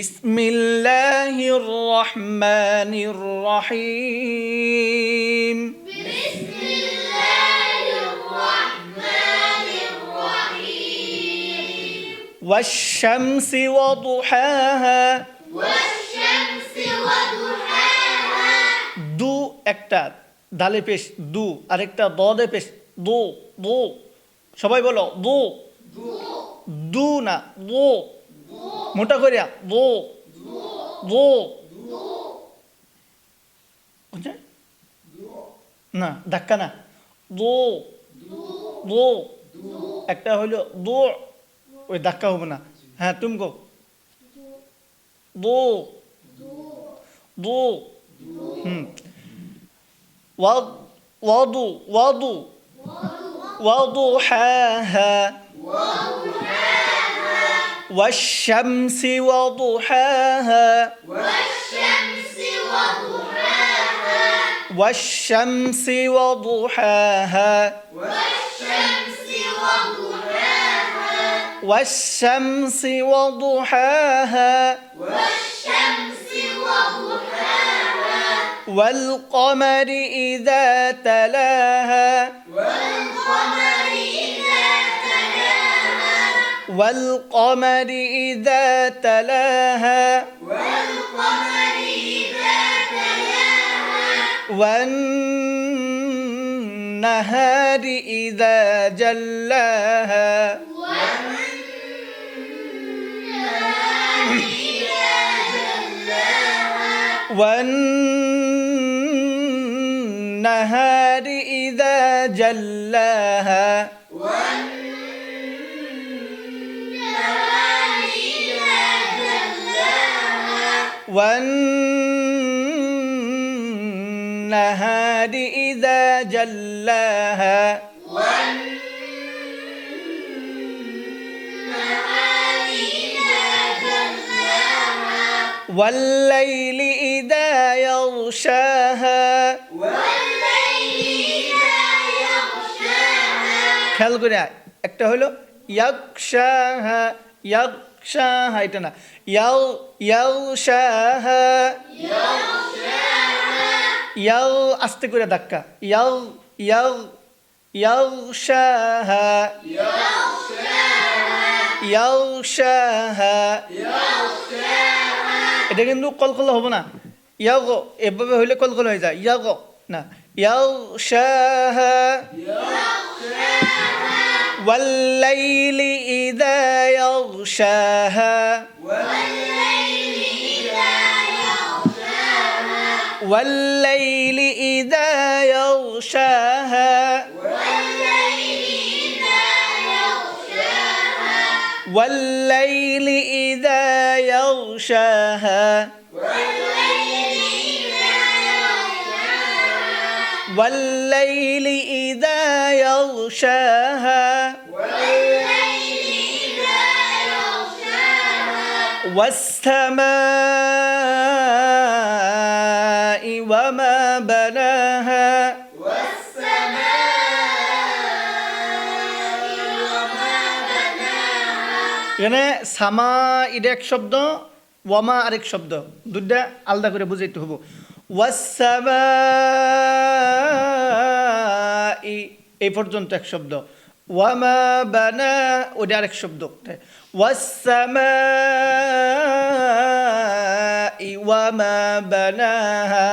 بسم الله الرحمن الرحيم بسم الله الرحمن الرحيم والشمس وضحاها والشمس وضحاها দু একটা দালে পেশ দু আরেকটা দদে পেশ দু দু সবাই বলো দু দু না দু মোটা করিয়া বো বো না, ধাক্কা না। বো বো একটা হইল বো ওই ধাক্কা হব না। হ্যাঁ তুমি কো দো দো, হুম। ওয়াদু ওয়াদু ওয়াদু হ্যাঁ হ্যাঁ। والشمس وضحاها. والشمس وضحاها. والشمس وضحاها. والشمس وضحاها. والشمس وضحاها. والشمس وضحاها. والقمر إذا تلاها. والقمر إذا تلاها والقمر إذا تلاها. والقمر إذا تلاها والنهار إذا جلاها والنهار إذا جلاها. والنهار إذا جلاها. والنهار إذا جلاها والنهار إذا جلاها والليل إذا يغشاها والليل إذا يغشاها খেয়াল করে আয়। একটা হলো ইয়াকশাহা يخشاها এটা না ইয়াল ইয়ালশাহা ইয়াল আস্তে করে ধাক্কা ইয়াল ইয়াল ইয়ালশাহা ইয়ালশাহা এটা কিন্তু কলকল হব না ইয়াও ইয়াগ এভাবে হইলে কলকল হয়ে যায় ইয়াগ না ইয়াও ইয়ালশাহা والليل إذا يغشاها. والليل إذا يغشاها. والليل إذا يغشاها. والليل إذا يغشاها والسماء وما بناها এখানে সামা এটা এক শব্দ ওয়ামা আরেক শব্দ দুইটা আলাদা করে বুঝাইতে হবো ওয়াসামাই এই পর্যন্ত এক শব্দ ওয়ামা বানা ওটা আরেক শব্দ ওয়াসামাই ওয়ামা বানাহা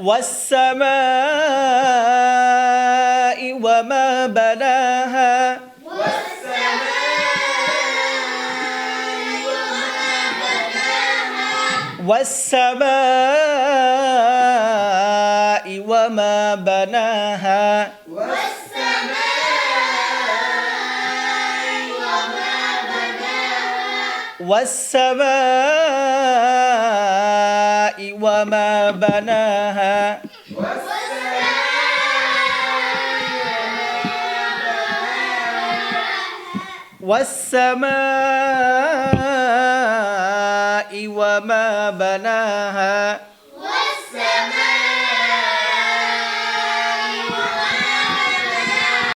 والسماء وما بناها والسماء وما بناها. والسماء وما بناها. والسماء وما بناها